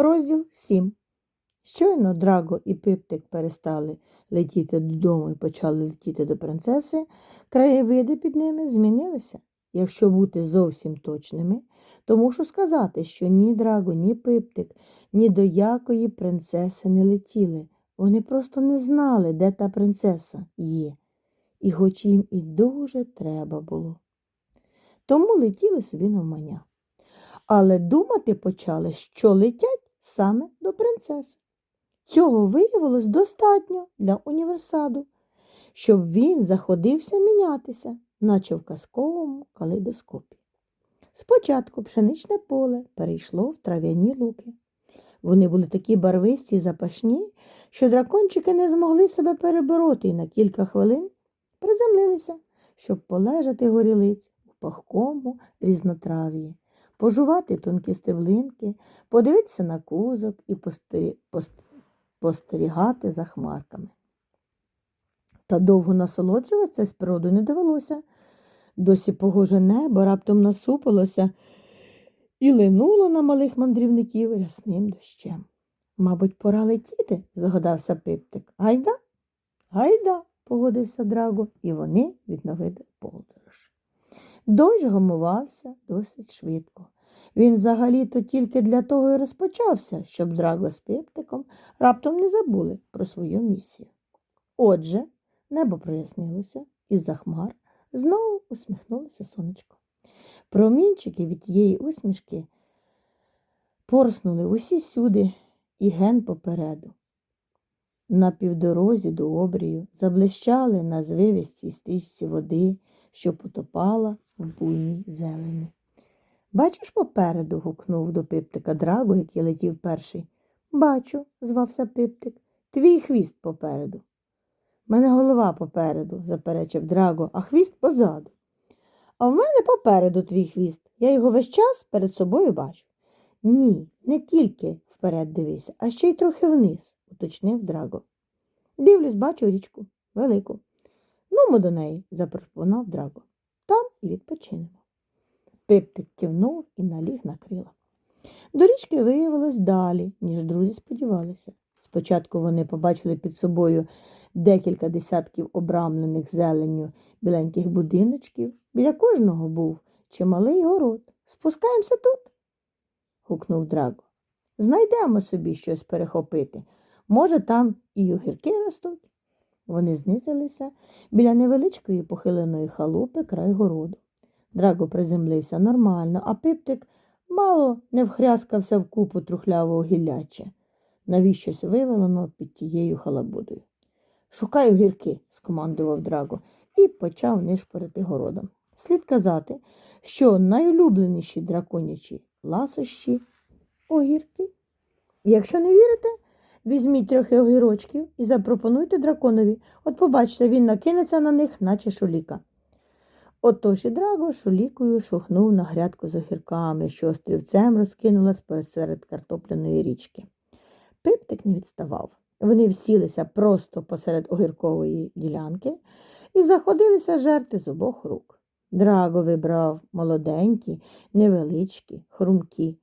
Розділ 7. Щойно Драго і Пиптик перестали летіти додому і почали летіти до принцеси, краєвиди під ними змінилися. Якщо бути зовсім точними, то мушу сказати, що ні Драго, ні Пиптик, ні до якої принцеси не летіли. Вони просто не знали, де та принцеса є, і хоч їм і дуже треба було. Тому летіли собі навмання. Але думати почали, що летять саме до принцеси. Цього виявилось достатньо для універсаду, щоб він заходився мінятися, наче в казковому калейдоскопі. Спочатку пшеничне поле перейшло в трав'яні луки. Вони були такі барвисті й запашні, що дракончики не змогли себе перебороти і на кілька хвилин приземлилися, щоб полежати горілиць у пахкому різнотрав'ї, пожувати тонкі стеблинки, подивитися на кузок і постері... пост- спостерігати за хмарками. Та довго насолоджуватися з природу не довелося. Досі погоже небо раптом насупилося і линуло на малих мандрівників рясним дощем. Мабуть, пора летіти, здогадався Пиптик. Гайда? Гайда, погодився Драго, і вони відновили подорож. Дощ гомувався досить швидко. Він взагалі-то тільки для того і розпочався, щоб Драго з Пиптиком раптом не забули про свою місію. Отже, небо прояснилося, і за хмар знову усміхнулося сонечко. Промінчики від тієї усмішки порснули усі сюди і ген попереду. На півдорозі до обрію заблищали на звивістій стрічці води, що потопала в буйній зелені. Бачиш попереду? гукнув до пиптика Драго, який летів перший. Бачу, звався пиптик. Твій хвіст попереду. Мене голова попереду, заперечив Драго, а хвіст позаду. А в мене попереду твій хвіст. Я його весь час перед собою бачу. Ні, не тільки вперед дивися, а ще й трохи вниз, уточнив Драго. Дивлюсь, бачу річку, велику. Нумо до неї, запропонував Драго. І відпочинемо. Пиптик кивнув і наліг на крила. До річки виявилось далі, ніж друзі сподівалися. Спочатку вони побачили під собою декілька десятків обрамлених зеленню біленьких будиночків. Біля кожного був чималий город. Спускаємося тут. гукнув Драго. Знайдемо собі щось перехопити. Може, там і огірки ростуть. Вони знизилися біля невеличкої похиленої халупи край городу. Драго приземлився нормально, а пиптик мало не вхряскався в купу трухлявого гілляча, навіщось вивалено під тією халабудою. Шукай огірки, скомандував Драго і почав нишпорити городом. Слід казати, що найулюбленіші драконячі ласощі огірки. Якщо не вірите, візьміть трохи огірочків і запропонуйте драконові. От побачите, він накинеться на них, наче шуліка. Отож і Драго шулікою шухнув на грядку з огірками, що острівцем розкинулась посеред картопляної річки. Пиптик не відставав. Вони всілися просто посеред огіркової ділянки і заходилися жерти з обох рук. Драго вибрав молоденькі, невеличкі, хрумкі.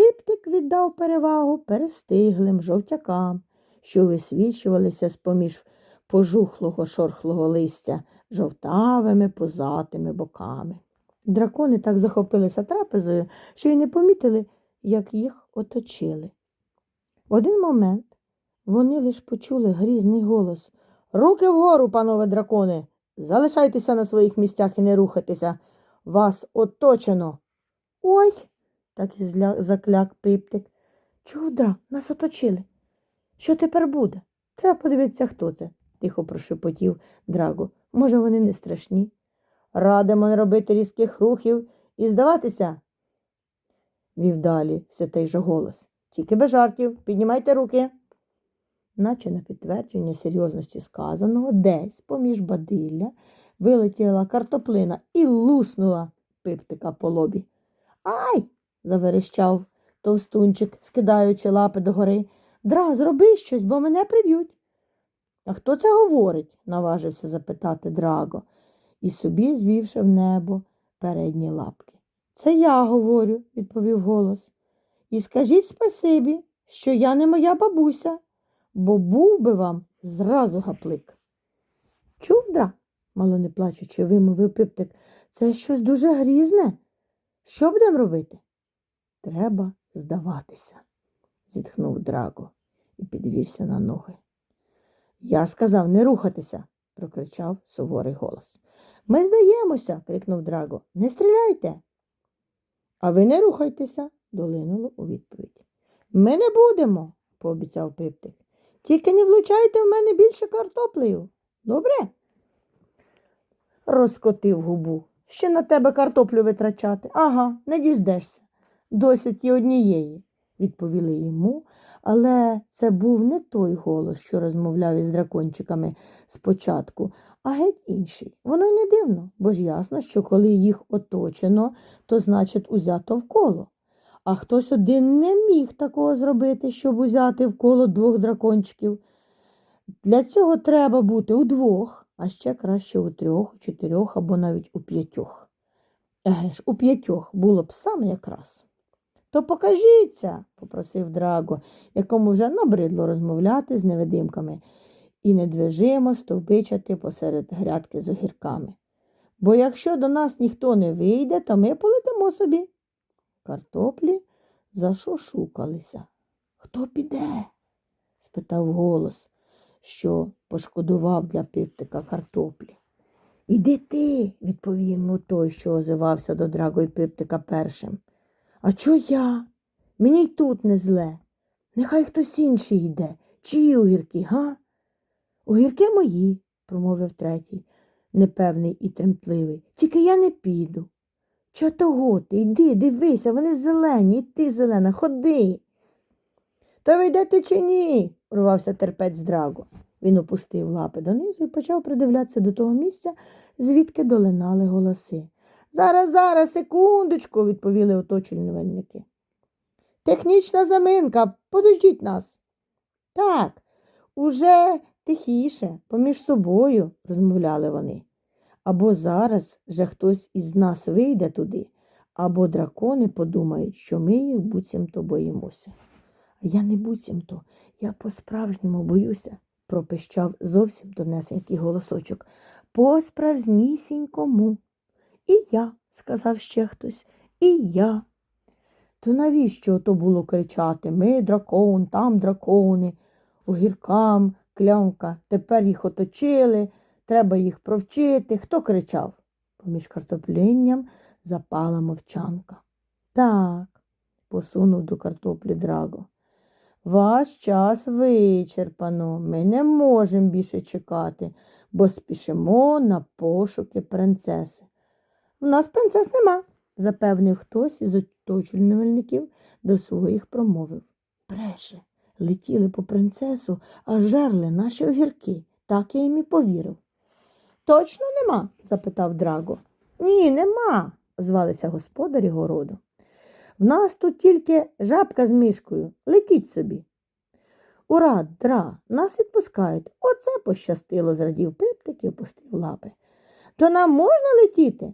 Пиптик віддав перевагу перестиглим жовтякам, що висвічувалися з-поміж пожухлого шорхлого листя жовтавими позатими боками. Дракони так захопилися трапезою, що й не помітили, як їх оточили. В один момент вони лиш почули грізний голос Руки вгору, панове дракони! Залишайтеся на своїх місцях і не рухайтеся. Вас оточено. Ой. Так і закляк пиптик. Чого дра? Нас оточили. Що тепер буде? Треба подивитися, хто це, тихо прошепотів Драго. Може, вони не страшні. Радимо не робити різких рухів і здаватися, вів далі все той же голос. Тільки без жартів, піднімайте руки. Наче на підтвердження серйозності сказаного, десь поміж бадилля вилетіла картоплина і луснула пиптика по лобі. Ай! Заверещав товстунчик, скидаючи лапи догори. Дра, зроби щось, бо мене приб'ють. А хто це говорить? наважився запитати Драго, і собі звівши в небо передні лапки. Це я говорю, відповів голос. І скажіть спасибі, що я не моя бабуся, бо був би вам зразу гаплик. Чув, дра? мало не плачучи, вимовив пиптик. Це щось дуже грізне. Що будемо робити? Треба здаватися, зітхнув Драго і підвівся на ноги. Я сказав не рухатися, прокричав суворий голос. Ми здаємося, крикнув Драго. Не стріляйте. А ви не рухайтеся, долинуло у відповідь. Ми не будемо, пообіцяв Пиптик. Тільки не влучайте в мене більше картоплею. Добре? Розкотив губу. Ще на тебе картоплю витрачати. Ага, не діждешся. Досить і однієї, відповіли йому, але це був не той голос, що розмовляв із дракончиками спочатку, а геть інший. Воно й не дивно, бо ж ясно, що коли їх оточено, то значить узято в коло. А хтось один не міг такого зробити, щоб узяти в коло двох дракончиків. Для цього треба бути удвох, а ще краще у трьох, у чотирьох або навіть у п'ятьох. Еге ж, у п'ятьох було б саме якраз. То покажіться, попросив Драго, якому вже набридло розмовляти з невидимками і недвижимо стовбичати посеред грядки з огірками. Бо якщо до нас ніхто не вийде, то ми полетимо собі. Картоплі зашушукалися. Хто піде? спитав голос, що пошкодував для пиптика картоплі. Іди ти, відповів йому той, що озивався до Драго і пиптика першим. А чо я? Мені й тут не зле. Нехай хтось інший йде. Чиї огірки, га? Огірки мої, промовив третій, непевний і тремтливий. Тільки я не піду. Чого того ти? Йди, дивися, вони зелені, і ти зелена, ходи. Та ви йдете чи ні? урвався терпець Драго. Він опустив лапи донизу і почав придивлятися до того місця, звідки долинали голоси. Зараз, зараз, секундочку, відповіли оточувальники. Технічна заминка, подождіть нас. Так, уже тихіше, поміж собою, розмовляли вони. Або зараз же хтось із нас вийде туди, або дракони подумають, що ми їх буцімто боїмося. А я не буцімто, я по-справжньому боюся, пропищав зовсім тонесенький голосочок. По справжнісінькому. І я, сказав ще хтось, і я. То навіщо то було кричати Ми дракон, там дракони, огіркам, клямка, тепер їх оточили, треба їх провчити. Хто кричав? Поміж картоплінням запала мовчанка. Так, посунув до картоплі Драго. Ваш час вичерпано, ми не можемо більше чекати, бо спішимо на пошуки принцеси. В нас принцес нема, запевнив хтось із оточувальників до своїх промовив. Бреше, летіли по принцесу, а жерли наші огірки. Так я їм і повірив. Точно нема? запитав Драго. Ні, нема, озвалися господарі городу. В нас тут тільки жабка з мишкою. Летіть собі. Ура, дра, нас відпускають. Оце пощастило, зрадів пиптик і опустив лапи. То нам можна летіти?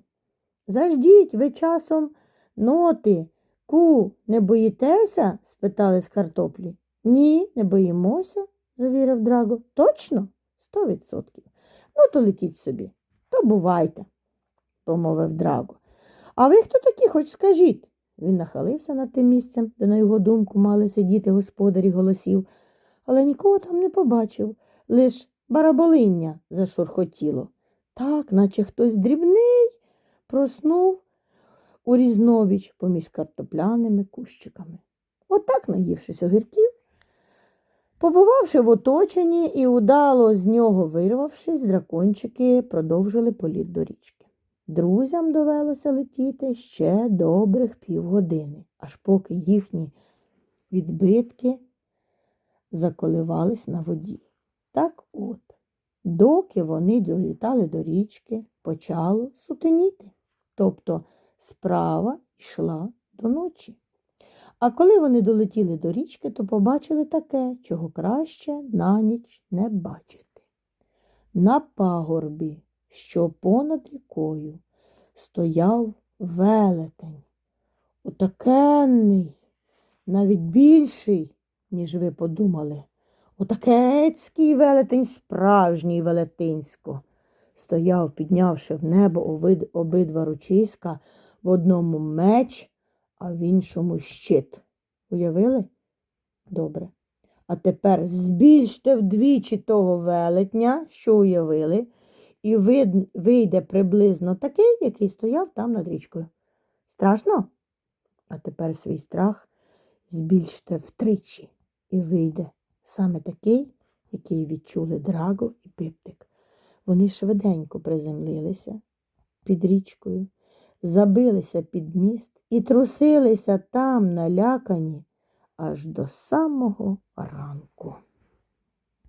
Заждіть ви часом ноти, ку, не боїтеся? спитали з картоплі. Ні, не боїмося, завірив Драго. Точно? Сто відсотків. Ну, то летіть собі, то бувайте, промовив Драго. А ви хто такі, хоч скажіть? Він нахилився над тим місцем, де, на його думку, мали сидіти господарі голосів, але нікого там не побачив, лиш бараболиння зашурхотіло. Так, наче хтось дрібний проснув у різнобіч поміж картопляними кущиками. Отак, наївшись огірків, побувавши в оточенні і удало з нього вирвавшись, дракончики продовжили політ до річки. Друзям довелося летіти ще добрих півгодини, аж поки їхні відбитки заколивались на воді. Так от, доки вони долітали до річки, почало сутеніти, тобто справа йшла до ночі. А коли вони долетіли до річки, то побачили таке, чого краще на ніч не бачити. На пагорбі, що понад рікою, стояв велетень, отакенний, навіть більший, ніж ви подумали. Отакецький велетень, справжній велетенсько. Стояв, піднявши в небо обидва ручиська, в одному меч, а в іншому щит. Уявили? Добре. А тепер збільште вдвічі того велетня, що уявили, і вийде приблизно такий, який стояв там над річкою. Страшно? А тепер свій страх збільште втричі, і вийде саме такий, який відчули Драго і Пиптик. Вони швиденько приземлилися під річкою, забилися під міст і трусилися там налякані аж до самого ранку.